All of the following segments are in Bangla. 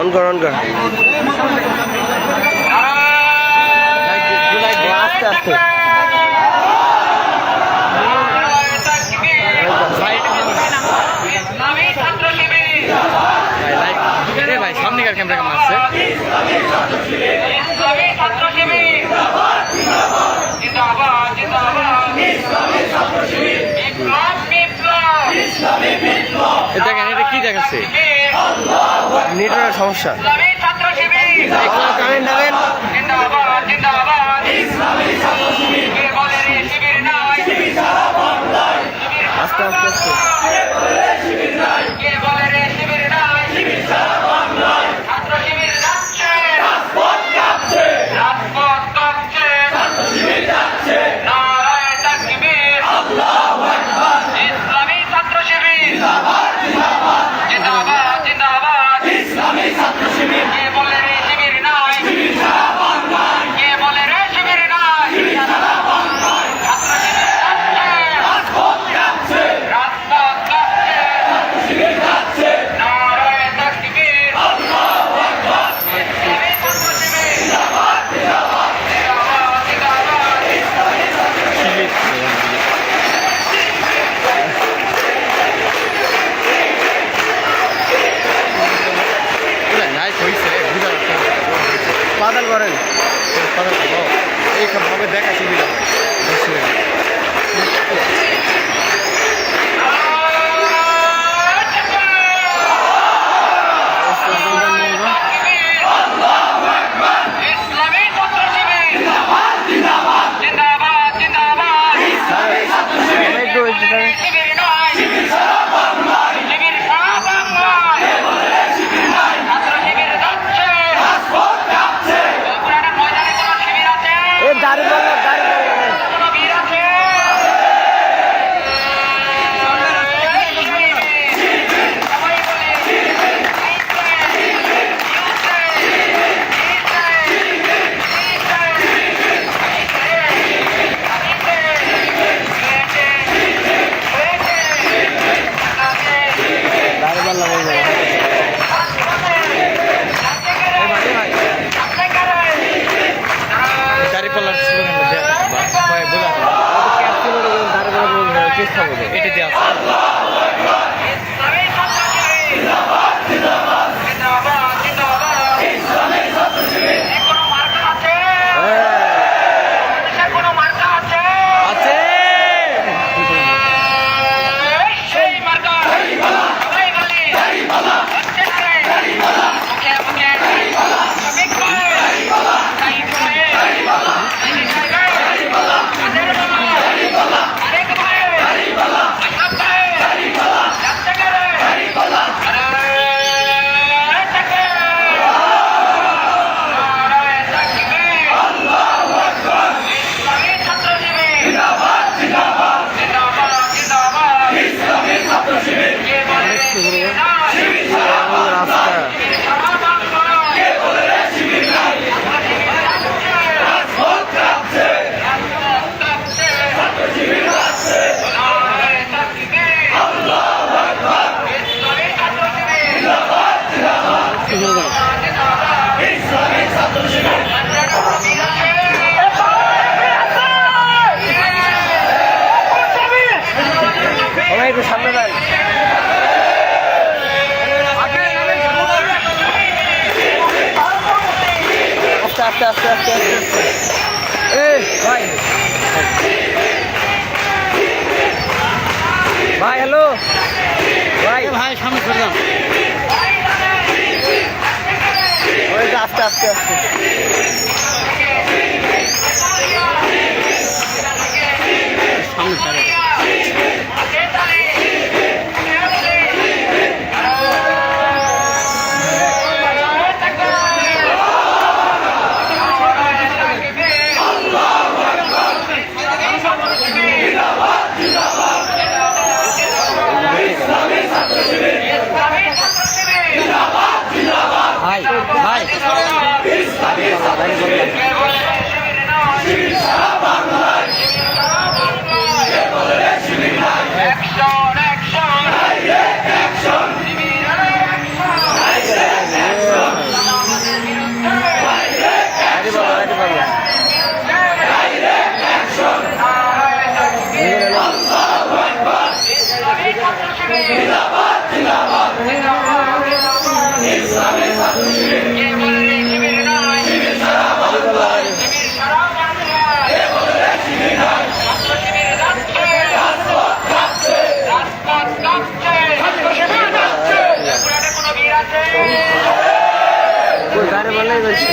অন কর অন কর আস্তে আস্তে ভাই সামনে কার ক্যামেরা কেমন আসছে জিন্দাবাদ দেখেন এটা কি দেখাচ্ছে? নেটওয়ার্ক সমস্যা। কারেন্ট আস্তে আস্তে আস্তে আস্তে এই ভাই। ভাই হ্যালো ভাই। ভাই সামনে চলে যান ওই আস্তে আস্তে আস্তে। সামনে はい。はい。বলাই বলছি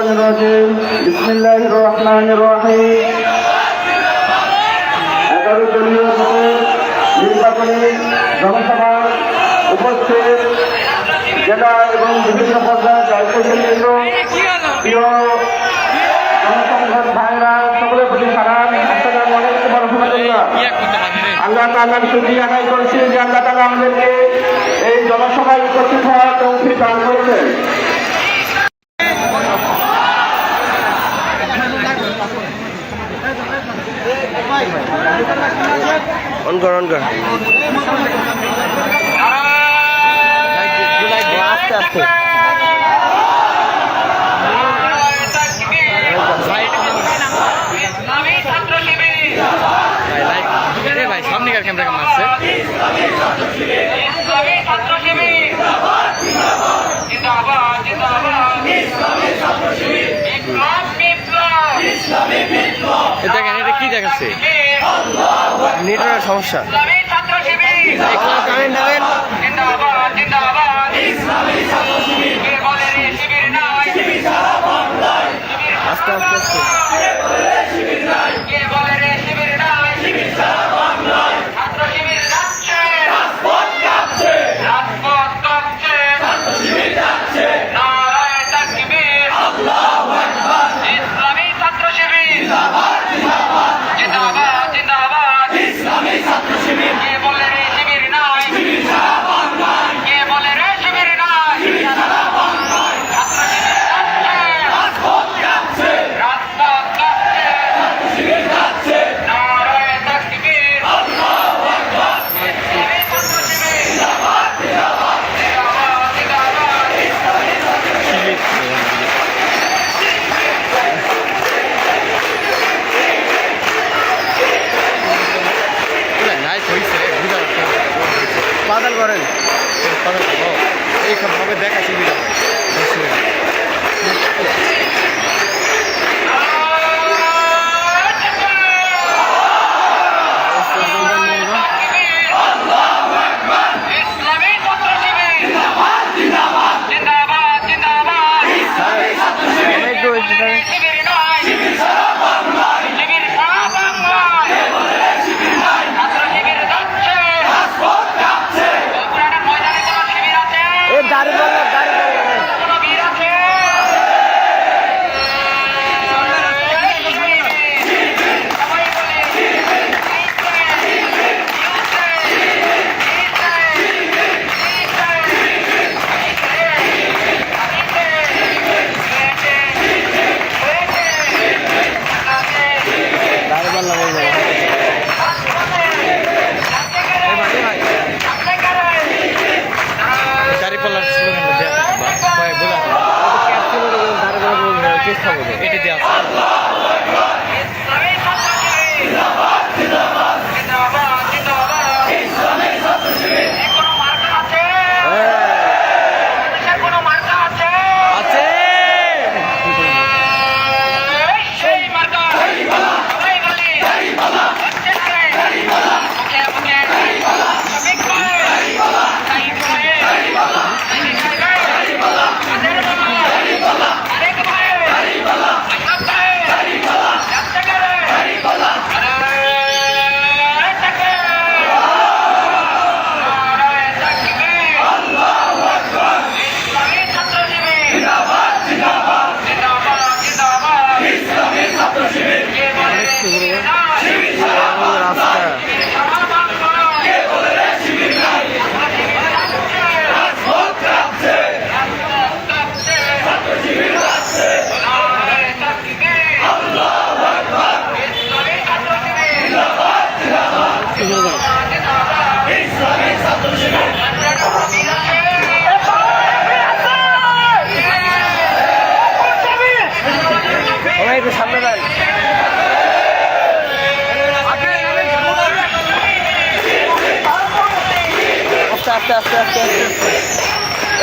الشيطان الرجيم بسم الله الرحمن الرحيم এগারো দলীয় নির্বাচনী জনসভা উপস্থিত জেলা এবং বিভিন্ন পর্যায়ে দায়িত্বশীল প্রিয় জনসংখ্যক ভাইরা, সকলের প্রতি সালাম, আসসালামু আলাইকুম রহমতুল্লাহ। আল্লাহ তাআলার শুকরিয়া আদায় করছি যে আল্লাহ তাআলা আমাদেরকে এই জনসভায় উপস্থিত হওয়ার তৌফিক দান করেছেন। অন কর অন কর আস্তে আস্তে ভাই সামনেকার ক্যামেরা মারছে জিন্দাবাদ জিন্দাবাদ দেখেন এটা কি দেখাচ্ছে? নেটওয়ার্ক সমস্যা। কারেন্ট দেবেন। আস্তে আস্তে আস্তে। আস্তে আস্তে আস্তে আস্তে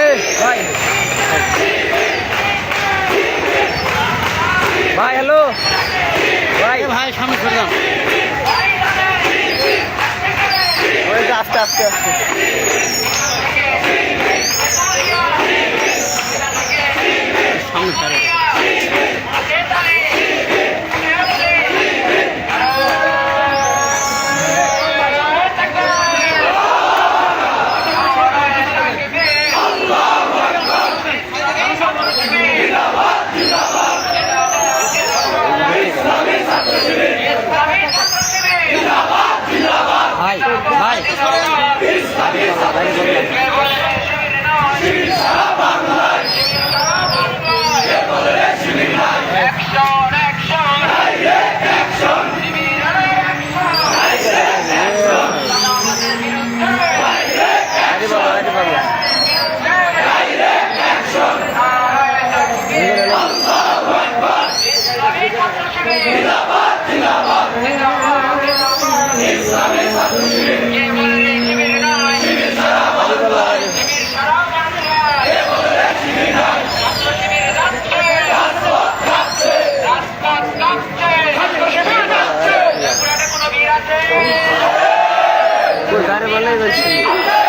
এই ভাই। ভাই হ্যালো ভাই। ভাই সামনে চলে যান ওই যে আস্তে আস্তে আস্তে। সামনে Got it, my name is.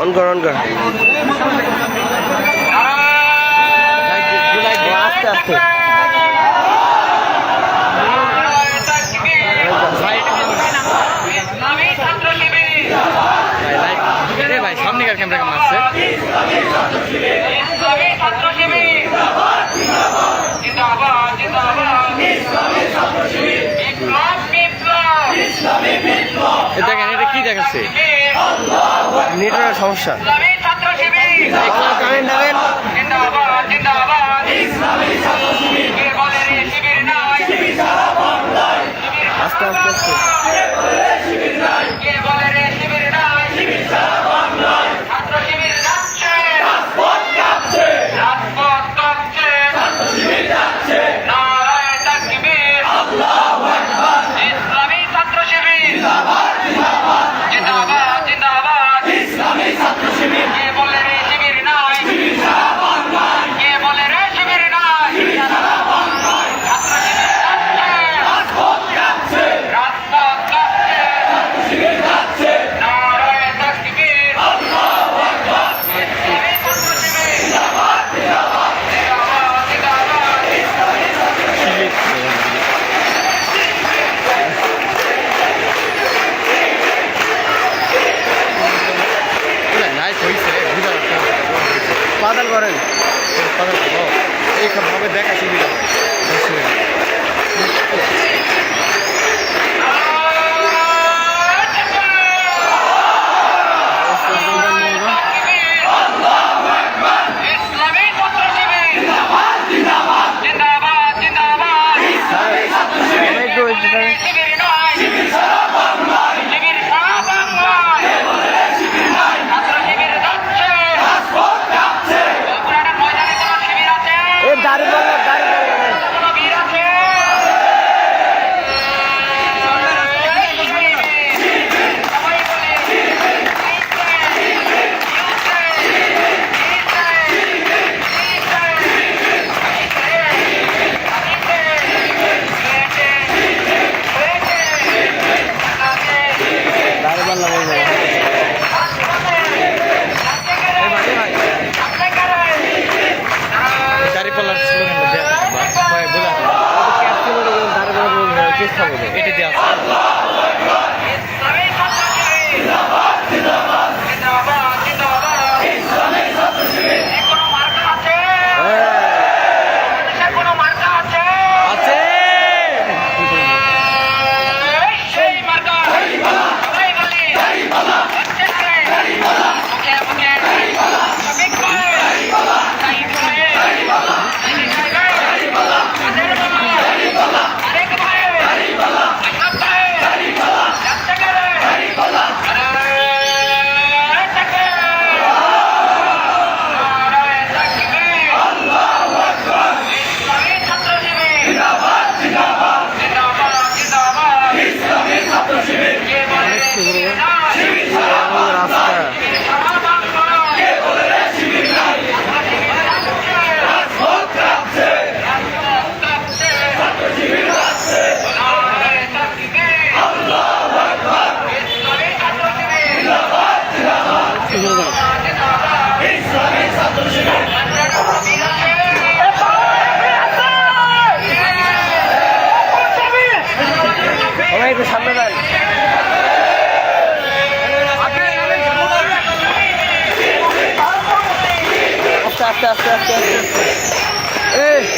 On কর অন কর আস্তে আস্তে ভাই সামনেকার ক্যামেরা কেমন আসছে দেখেন কি দেখাচ্ছে? নেটওয়ার্ক সমস্যা। কারেন্ট দেবেন করেন। এইভাবে দেখা সুবিধা।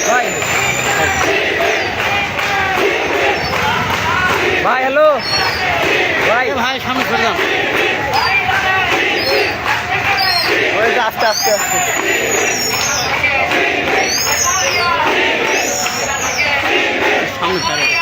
ভাই ভাই। হ্যালো ভাই ভাই সামনে ওই যে আস্তে আস্তে আস্তে। সামনে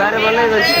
গাড়ি বলাই বলছি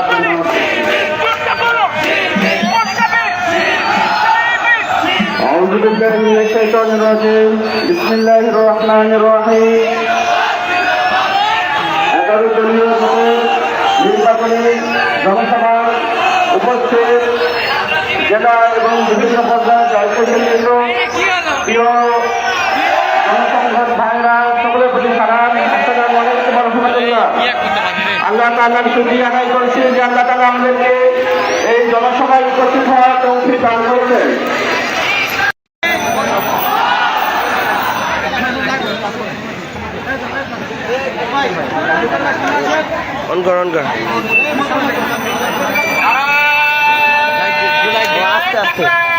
الرجيم بسم الله الرحمن الرحيم এগারো দলীয় ভোটে নির্বাচনী জনসভার উপস্থিত জেলা এবং বিভিন্ন পর্যায়ে দায়িত্বশীল কেন্দ্র প্রিয় জনসংঘ ভাইরা সকলের প্রতি সালাম আসসালামু আলাইকুম ওয়া রাহমাতুল্লাহ ইয়া করতে পারি রে আল্লাহ তাআলার শুকরিয়া আদায় করছি যে আল্লাহ তাআলা আমাদেরকে এই জনসভায় উপস্থিত হওয়ার তৌফিক দান করেছেন অন কর অন কর আস্তে আস্তে